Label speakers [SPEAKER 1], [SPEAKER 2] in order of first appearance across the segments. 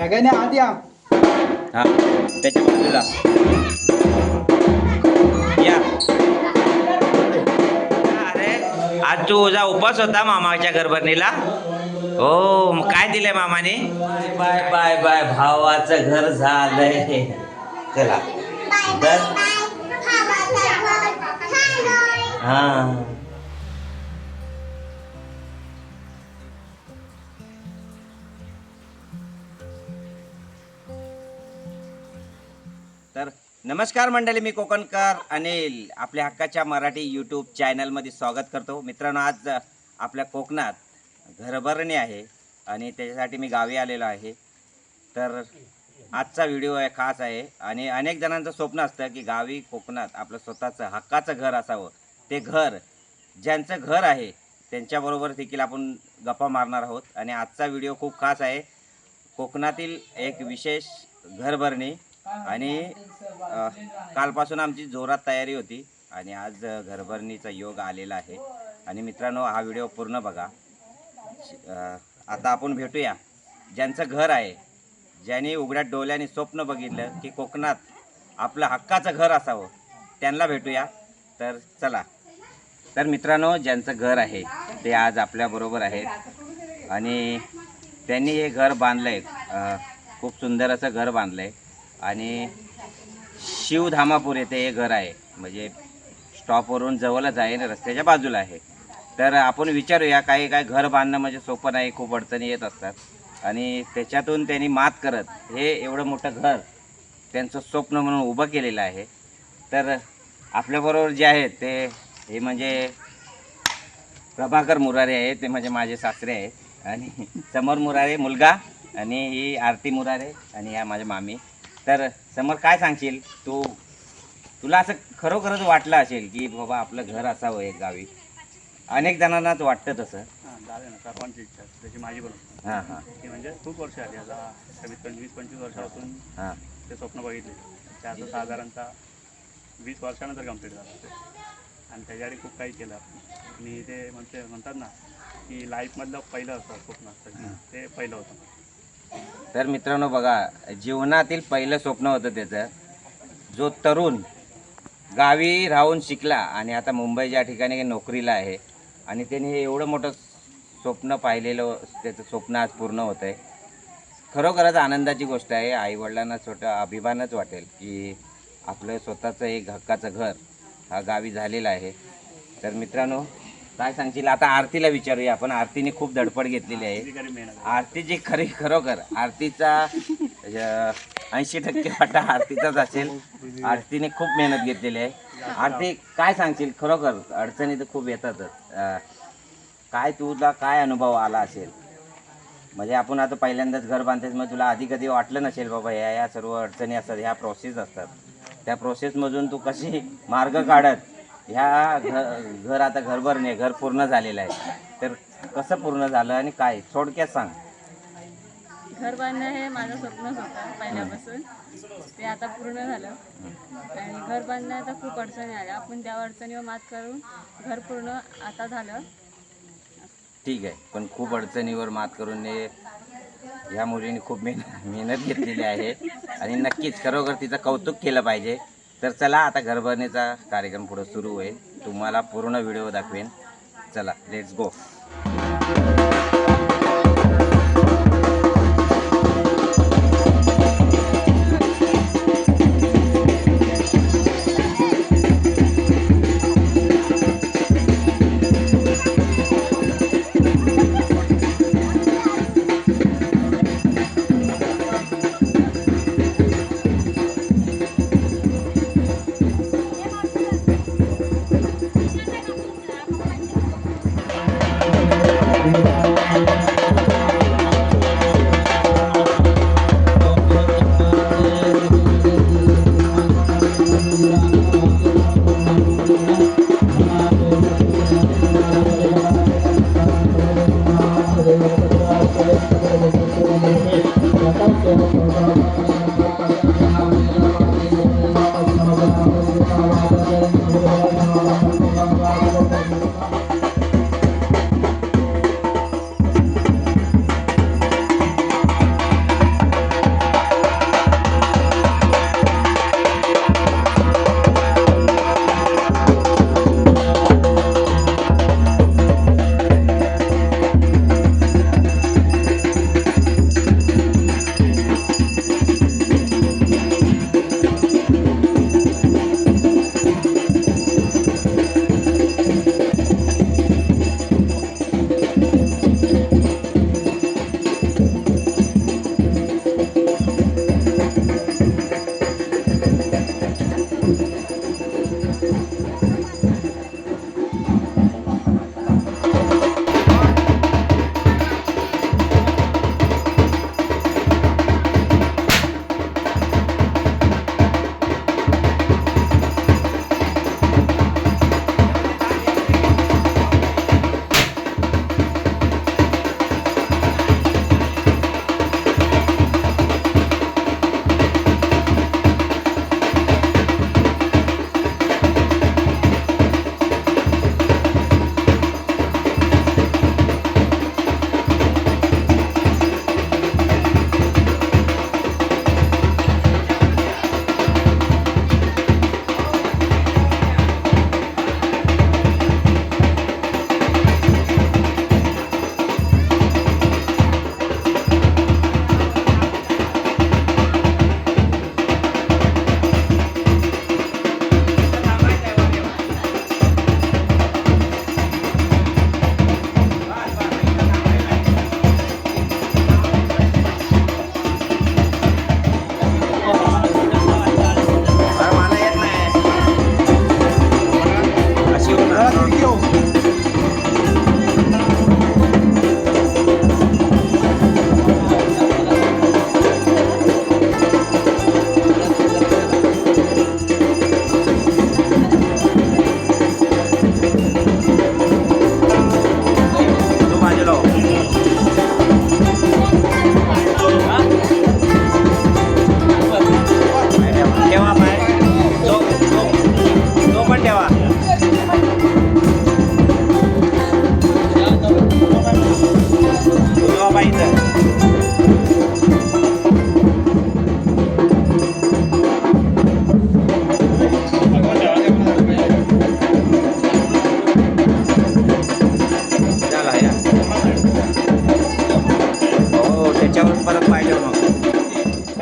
[SPEAKER 1] सगळ्यांनी आत या.
[SPEAKER 2] हा त्याच्या बाजूला. या. अरे आज तुझा उपास होता मामाच्या घरभरणीला? हो मग काय दिलंय मामाने? बाय बाय बाय भावाचं घर झालंय. चला. तर हा. नमस्कार मंडळी मी कोकणकर अनिल. आपल्या हक्काच्या मराठी यूट्यूब चॅनलमध्ये स्वागत करतो. मित्रांनो आज आपल्या कोकणात घरभरणी आहे आणि त्याच्यासाठी मी गावी आलेलो आहे. तर आजचा व्हिडिओ आहे खास आहे. आणि अनेक जणांचं स्वप्न असतं की गावी कोकणात आपलं स्वतःचं हक्काचं घर असावं. ते घर ज्यांचं घर आहे त्यांच्याबरोबर देखील आपण गप्पा मारणार आहोत. आणि आजचा व्हिडिओ खूप खास आहे. कोकणातील एक विशेष घरभरणी आणि कालपासून आमची जोरात तयारी होती आणि आज घरभरणीचा योग आलेला आहे. आणि मित्रांनो हा व्हिडिओ पूर्ण बघा. आता आपण भेटूया. ज्यांचं घर आहे ज्यांनी उघड्या डोल्याने स्वप्न बघितलं की कोकणात आपलं हक्काचं घर असावं त्यांना भेटूया. तर चला. तर मित्रांनो ज्यांचं घर आहे ते आज आपल्याबरोबर आहेत. आणि त्यांनी हे घर बांधलं आहे खूप सुंदर असं घर बांधलं आहे आणि शिवधामापूर येथे हे घर आहे. म्हणजे स्टॉपवरून जवळच आहे आणि रस्त्याच्या बाजूला आहे. तर आपण विचारूया काही काय घर बांधणं म्हणजे सोपं नाही खूप अडचणी येत असतात. आणि त्याच्यातून त्यांनी मात करत हे एवढं मोठं घर त्यांचं स्वप्न म्हणून उभं केलेलं आहे. तर आपल्याबरोबर जे आहेत ते हे म्हणजे प्रभाकर मुरारे आहे ते म्हणजे माझे सासरे आहेत. आणि समोर मुरारे मुलगा आणि ही आरती मुरारे आणि ह्या माझ्या मामी. तर समोर काय सांगशील? तू तुला असं खरोखरच वाटलं असेल की बाबा आपलं घर असावं एक गावी? अनेक जणांनाच वाटतं तसं.
[SPEAKER 3] हां झालं ना सर्वांची इच्छा असते. त्याची माझी पण.
[SPEAKER 2] हां हां.
[SPEAKER 3] की म्हणजे खूप वर्ष आली आता कमीत कमी वीस पंचवीस वर्षापासून
[SPEAKER 2] हां.
[SPEAKER 3] ते स्वप्न बघितले. त्याचं साधारणतः वीस वर्षानंतर कंप्लीट झालं ते. आणि त्याच्यासाठी खूप काही केलं आपण. आणि ते म्हणते म्हणतात ना की लाईफमधलं पहिलं असं स्वप्न असतं. ते पहिलं होतं.
[SPEAKER 2] तर मित्रांनो बघा जीवनातील पहिलं स्वप्न होतं त्याचं. जो तरुण गावी राहून शिकला आणि आता मुंबई ज्या ठिकाणी नोकरीला आहे आणि त्याने हे एवढं मोठं स्वप्न पाहिलेलं त्याचं स्वप्न आज पूर्ण होतं आहे. खरोखरच आनंदाची गोष्ट आहे. आईवडिलांना छोटा अभिमानच वाटेल की आपलं स्वतःचं एक हक्काचं घर हा गावी झालेला आहे. तर मित्रांनो काय सांगशील? आता आरतीला विचारूया आपण. आरतीने खूप धडपड घेतलेली आहे. आरतीची खरी खरोखर. आरतीचा ऐंशी टक्के वाटा आरतीचाच असेल. आरतीने खूप मेहनत घेतलेली आहे. आरती काय सांगशील? खरोखर अडचणी तर खूप येतातच. काय तुला काय अनुभव आला असेल? म्हणजे आपण आता पहिल्यांदाच घर बांधतेस मग तुला आधी कधी वाटलं नसेल बाबा या या सर्व अडचणी असतात ह्या प्रोसेस असतात. त्या प्रोसेसमधून तू कशी मार्ग काढत? ह्या घर घर आता घरभरणे घर पूर्ण झालेलं आहे. तर कसं पूर्ण झालं आणि काय? थोडक्यात सांग.
[SPEAKER 4] घर बांधणं हे माझं स्वप्नच होतं पहिल्यापासून. ते आता पूर्ण झालं. आणि घर बांधण्यात आता खूप अडचणी आल्या. आपण त्या अडचणीवर मात करून घर पूर्ण आता झालं.
[SPEAKER 2] ठीक आहे. पण खूप अडचणीवर मात करून हे ह्या मुलीने खूप मेहनत मेहनत घेतलेली आहे. आणि नक्कीच खरोखर तिचं कौतुक केलं पाहिजे. तर चला आता घरभरणीचा कार्यक्रम पुढे सुरू होईल. तुम्हाला पूर्ण व्हिडिओ दाखवेन. चला लेट्स गो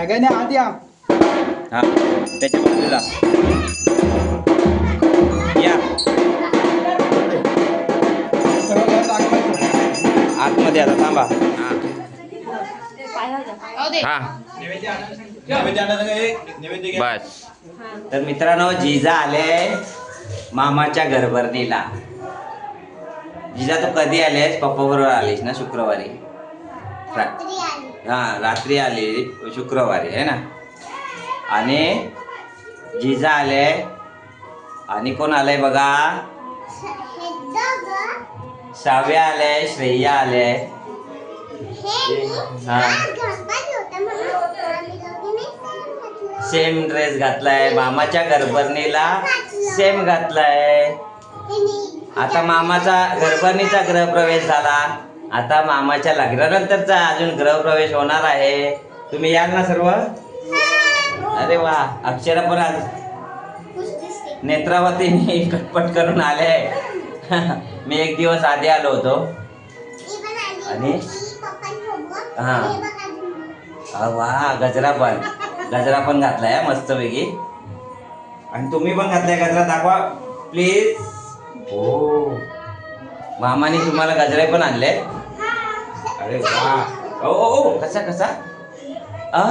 [SPEAKER 1] सगळ्यांनी आत या.
[SPEAKER 2] हा त्याच्या बाजूला. या. आतमध्ये आता थांबा. हा. बस. तर मित्रांनो जिजा आले मामाच्या घरभरणीला. जिजा तू कधी आलेस? पप्पा बरोबर आलीस ना शुक्रवारी? हा रात्री आली शुक्रवारी आहे ना? आणि जिजा आले आणि कोण आलंय बघा? साव्या आले श्रेया आले. हा. सेम ड्रेस घातलाय. मामाच्या गरबरणीला सेम घातलाय. आता मामाचा गरबरणीचा गृहप्रवेश झाला. आता मामाच्या लग्नानंतरचा अजून गृहप्रवेश होणार आहे. तुम्ही याल ना सर्व? अरे वा अक्षरा पण आज नेत्रावती मी कटपट करून आले मी एक दिवस आधी आलो होतो. आणि? हा. वा गजरा पण. गजरा पण घातलाय हा, मस्तपैकी. आणि तुम्ही पण घातलाय गजरा दाखवा प्लीज हो. मामाने तुम्हाला गजरे पण आणले अरे वा. ओ ओ, कसा कसा? आ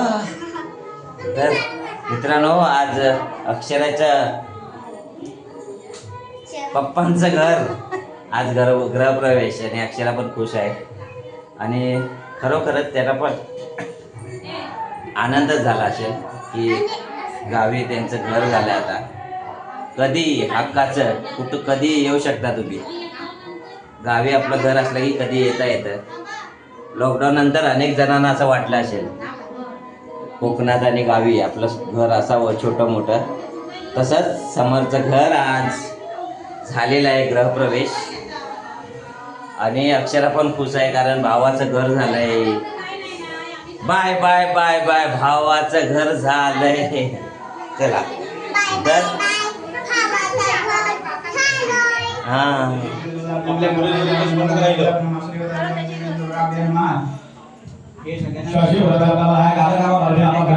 [SPEAKER 2] तर मित्रांनो आज अक्षराच्या पप्पांचं घर. आज घर गृहप्रवेश आणि अक्षरा पण खुश आहे आणि खरोखरच त्याला पण आनंदच झाला असेल की गावी त्यांचं घर झालं आता. कधी हक्काचं कुठं कधी येऊ शकता तुम्ही. गावी आपलं घर असलं की कधी येता येतं. लॉकडाऊन नंतर अनेक जणांना असं वाटलं असेल कोकणात आणि गावी आपलं घर असावं छोटं मोठं. तसंच समोरचं घर आज झालेलं आहे गृहप्रवेश. आणि अक्षरा पण खुश आहे कारण भावाचं घर झालंय. बाय बाय बाय बाय भावाचं घर झालंय. चला. तर हा.
[SPEAKER 5] शशी नमः कालकाम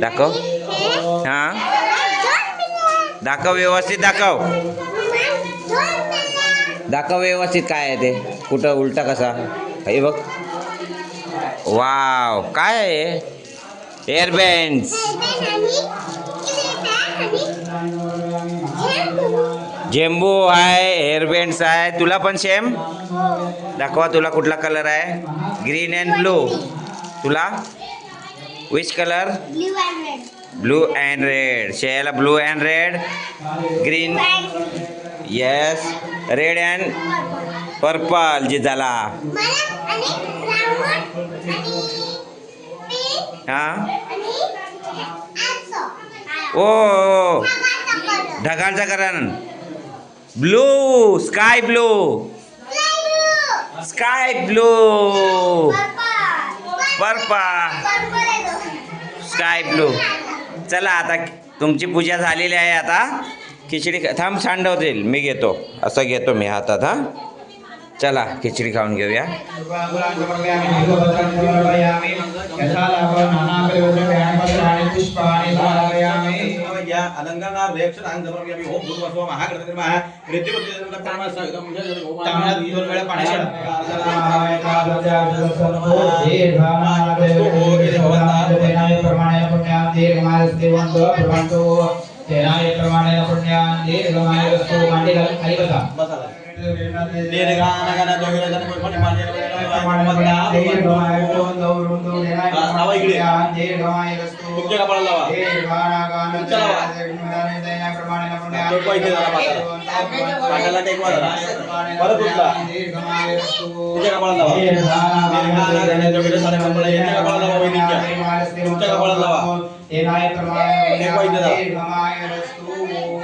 [SPEAKER 2] दाखव. हा? दाखव व्यवस्थित दाखव. दाखव व्यवस्थित काय आहे ते? कुठं उलटा कसा? हे बघ. वाव काय आहे एअरबँड्स. झेंबू आहे हेअरबँड्स आहे. तुला पण सेम? दाखवा तुला कुठला कलर आहे. Green and blue. तुला? Which colour blue and red शेयाला blue and red green yes red and purple जे झाला हा ओ ढगाळचा करण blue sky blue sky blue purple sky blue चला आता तुमची पूजा झालेली आहे आता. खिचडी थांब सांडवतील. मी घेतो. असं घेतो मी हातात हां. चला खिचड़ी खाउन घेऊया.
[SPEAKER 5] तेनाय महागणपती नमः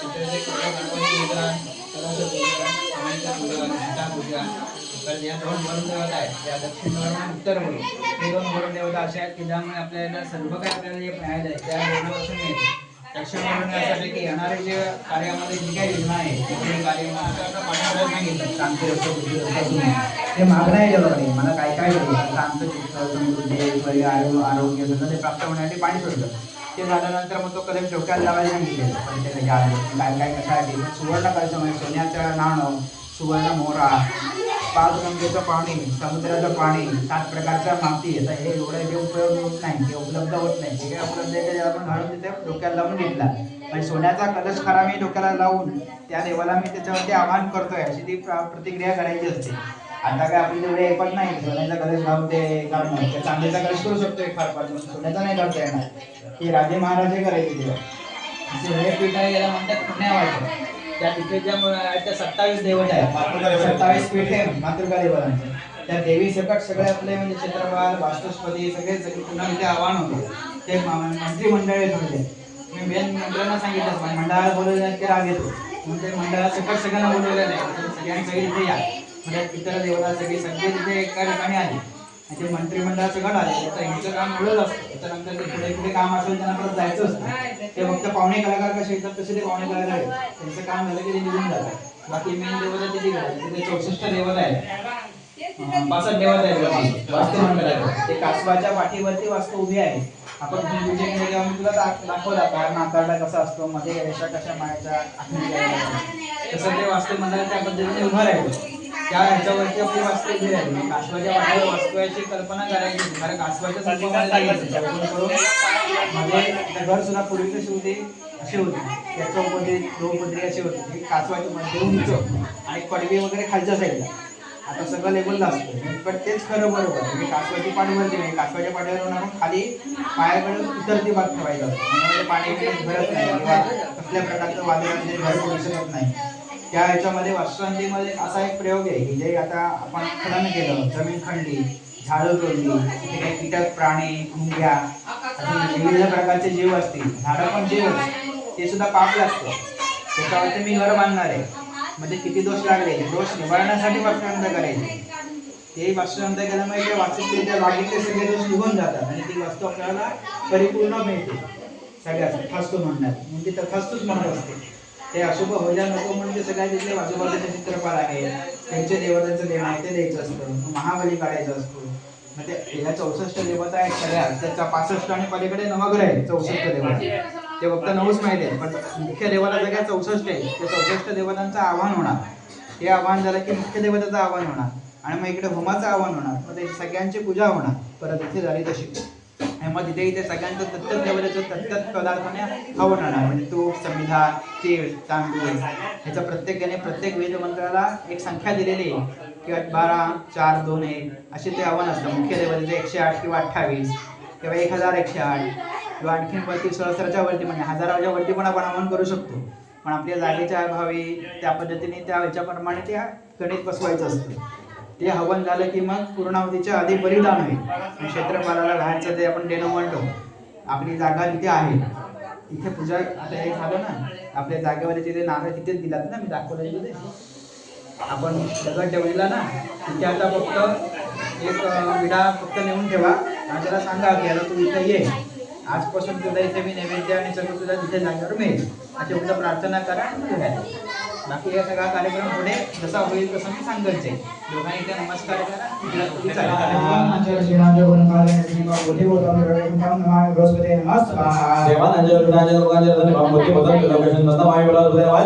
[SPEAKER 5] कपाळाला लावा निर्गानगन जोगिरजन कपाळ यांच्या कपाळाला लावा
[SPEAKER 1] उत्तर म्हणून हे दोन वरुण देवता असे आहेत की ज्यामुळे आपल्याला सर्व काही आपल्याला जे पाहायला आहे त्या वरुणापासून मिळते दक्षिण वरुण यासाठी की येणारे जे कार्यामध्ये जी काही योजना आहे ते कार्य सांगितलं शांती ते मागणं आहे जगामध्ये मला काय काय करू शांत चित्त समृद्धी आरोग्य आरोग्य सगळं ते प्राप्त होण्यासाठी पाणी सोडलं. ते झाल्यानंतर मग तो कलम डोक्यात लावायला सांगितलेलं पण ते काय काय कशासाठी सुवर्ण कलशम म्हणजे सोन्याचं नाणं सुवर्ण मोहरा पाच गंगेचं पाणी समुद्राचं पाणी सात प्रकारच्या माती आता हे एवढं जे उपयोग होत नाही ते उपलब्ध होत नाही जे काही उपलब्ध आहे ते आपण घालून तिथे डोक्याला लावून घेतला. म्हणजे सोन्याचा कलश खरा मी डोक्याला लावून त्या देवाला मी त्याच्यावरती आवाहन करतोय अशी ती प्रतिक्रिया करायची असते. आता काय आपली तेवढे हे पण नाही. सोन्याचा कलश भाव ते काढणं त्या चांदीचा कलश करू शकतो एक फार फार पण सोन्याचा नाही करता येणार. हे राजे महाराजे करायचे तेव्हा असे हे पीठ आहे याला म्हणतात पुण्यावाचं त्या तिथे ज्या त्या सत्तावीस देवता आहेत. सत्तावीस पीठ आहे मातृका देवांचे त्या देवी सकट सगळे आपले म्हणजे क्षेत्रपाल वास्तुस्पती सगळे सगळे पुन्हा इथे आव्हान होतं. ते म- मंत्रिमंडळ होते. मी मेन मंडळांना सांगितलं पण मंडळाला बोलवलं ते की राग येतो. म्हणजे ते मंडळाला सकट सगळ्यांना बोलवलेलं नाही. सगळ्यांनी सगळी इथे या. म्हणजे इतर देवता सगळे सगळे तिथे एका ठिकाणी आले आणि ते मंत्रिमंडळाचं गट आले तर यांचं काम एवढंच असतं. त्याच्यानंतर ते पुढे पुढे काम असेल त्यांना परत जायचं असतं. ते फक्त पाहुणे कलाकार कसे येतात तसे ते पाहुणे कलाकार आहेत. त्यांचं काम झालं की ते निघून जातात. बाकी मेन देवता तिथे गेले तिथे चौसष्ट देवता आहेत. अं, पासष्ट देवता आहेत वास्तू मंडळात ते कासवाच्या पाठीवरती वास्तू उभी आहे आपण पूजे केली तेव्हा मी तुला दाखवला. कारण आकारला कसा असतो मध्ये रेषा कशा मारायच्या तसं ते वास्तू मंडळ त्या पद्धतीने उभं राहिलं. त्या ह्याच्यावरती आपली वास्तू उभी राहिली कासवाच्या पाठीवर वास्तव्याची कल्पना करायची. कारण कासवाच्या स्वरूपामध्ये घर सुद्धा पूर्वीचे होते असे होते. त्या चौपदरी दोपदरी असे होते. हे कासवाचे मध्ये उंच आणि पडवी वगैरे खालच्या साईडला. आता सगळं लेबल असतं. पण तेच खरं बरोबर म्हणजे कासवाची पाठीवरती नाही. कासवाच्या पाठीवरून आपण खाली पायाकडे उतरती भाग ठेवायचा असतो म्हणजे पाणी भरत नाही. किंवा कसल्या प्रकारचं वादळामध्ये घर पडू शकत नाही. त्या ह्याच्यामध्ये वास्तुशांतीमध्ये असा एक प्रयोग आहे की जे आता आपण खनन केलं जमीन खणली झाडं तोडली तिथे काही कीटक प्राणी मुंग्या विविध प्रकारचे जीव असतील झाडं पण जीव ते सुद्धा पाप लागतं. त्याच्यावरती मी घर बांधणार आहे. म्हणजे किती दोष लागले ते दोष निवारण्यासाठी वास्तुशांत करायचे. ते वास्तुशांत केल्यामुळे ते वास्तू त्या बागेचे सगळे दोष निघून जातात आणि ती वास्तू आपल्याला परिपूर्ण मिळते. सगळ्याच तथास्तू म्हणण्यात. म्हणजे तर फस्तूच म्हणत असते. ते अशुभ व्हायला नको म्हणून ते सगळ्या तिथले आजूबाजूचे चित्रपाल आहेत. त्यांचे देवतांचं देणं आहे ते द्यायचं असतं महाबली काढायचं असतो. मग ते या चौसष्ट देवता आहेत सगळ्या. त्याचा पासष्ट आणि पलीकडे नवग्रह आहे चौसष्ट देवता. ते फक्त नऊच माहिती आहे पण मुख्य देवाला सगळ्या चौसष्ट आहे त्या चौसष्ट देवतांचं आव्हान होणार. हे आव्हान झालं की मुख्य देवताचं आव्हान होणार. आणि मग इकडे होमाचं आव्हान होणार. मग ते सगळ्यांची पूजा होणार. परत इथे झाली तशी. आणि मग तिथे इथे सगळ्यांचं तत्त देवताचं तत्त पदार्थाने हवन म्हणजे तूप संविधान तीळ तांदूळ ह्याच्या प्रत्येकाने प्रत्येक वेद मंत्राला एक संख्या दिलेली आहे. किंवा बारा चार दोन एक असे ते आव्हान असतं. मुख्य देवतेचं एकशे आठ किंवा अठ्ठावीस किंवा एक हजार एकशे आठ किंवा आणखीन वरती सहस्राच्या वरती म्हणजे हजाराच्या वरती पण आपण आव्हान करू शकतो. पण आपल्या जागेच्या अभावी त्या पद्धतीने त्या ह्याच्याप्रमाणे ते गणित बसवायचं असतं. ते हवन झालं की मग पूर्णावतीच्या आधी बलिदान होईल. क्षेत्रपालाला घालचं ते आपण देणं म्हणतो. आपली जागा तिथे आहे. इथे पूजा आता हे झालं ना आपल्या जागेवर तिथे नारळ तिथेच दिलात ना मी दाखवलं तिथे आपण दगड ठेवलेला ना तिथे आता फक्त एक विडा फक्त नेऊन ठेवा. आणि त्याला सांगा की आता तू इथे ये. आजपासून तुला इथे मी नैवेद्य आणि सगळं तुला तिथे जागेवर मिळेल. अशी फक्त प्रार्थना करा आणि बाकी हा सगळा कार्यक्रम पुढे जसा होईल तसं मी सांगायचे दोघांनी नमस्कार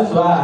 [SPEAKER 5] स्वाहा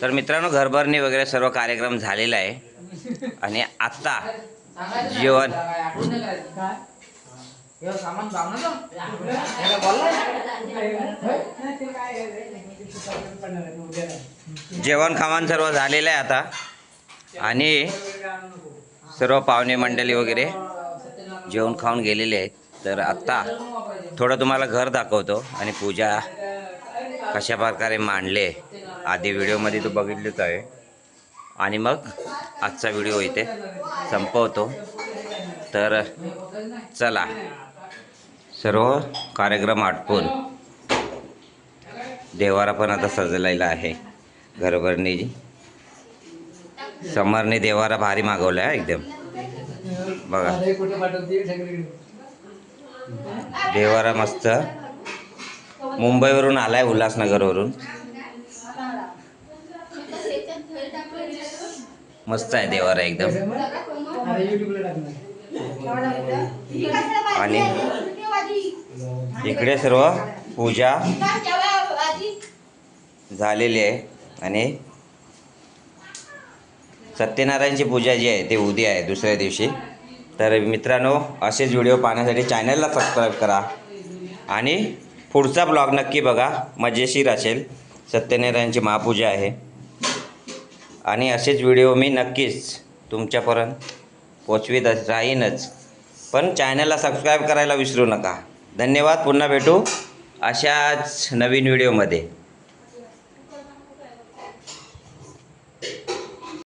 [SPEAKER 2] तर मित्रांनो घरभरणी वगैरे सर्व कार्यक्रम झालेला आहे. आणि आत्ता जेवण जेवण खावण सर्व झालेलं आहे आता. आणि सर्व पाहुणे मंडळी वगैरे जेवण खाऊन गेलेले आहेत. तर आत्ता थोडं तुम्हाला घर दाखवतो आणि पूजा कशा प्रकारे मांडले आधी व्हिडिओमध्ये तू बघितलीच आहे. आणि मग आजचा व्हिडिओ इथे संपवतो. तर चला सर्व कार्यक्रम आटपून देवारा पण आता सजलेला आहे घरभरणीची समरने देवारा भारी मागवला आहे एकदम. बघा. देवारा मस्त मुंबईवरून आलाय उल्हासनगरवरून. मस्त आहे देवारा एकदम. आणि इकडे सर्व पूजा झालेली आहे. आणि सत्यनारायणची पूजा जी आहे ते उद्या आहे दुसऱ्या दिवशी. तर मित्रांनो असेच व्हिडिओ पाहण्यासाठी चॅनलला सबस्क्राईब करा. आणि पुढचा ब्लॉग नक्की बघा. मजेशीर असेल. सत्यनारायणची महापूजा आहे. आणि असेच व्हिडिओ मी नक्कीच तुमच्यापर्यंत पोचवीत राहीनच. पण चॅनलला सबस्क्राईब करायला विसरू नका. धन्यवाद. पुन्हा भेटू अशाच नवीन व्हिडिओमध्ये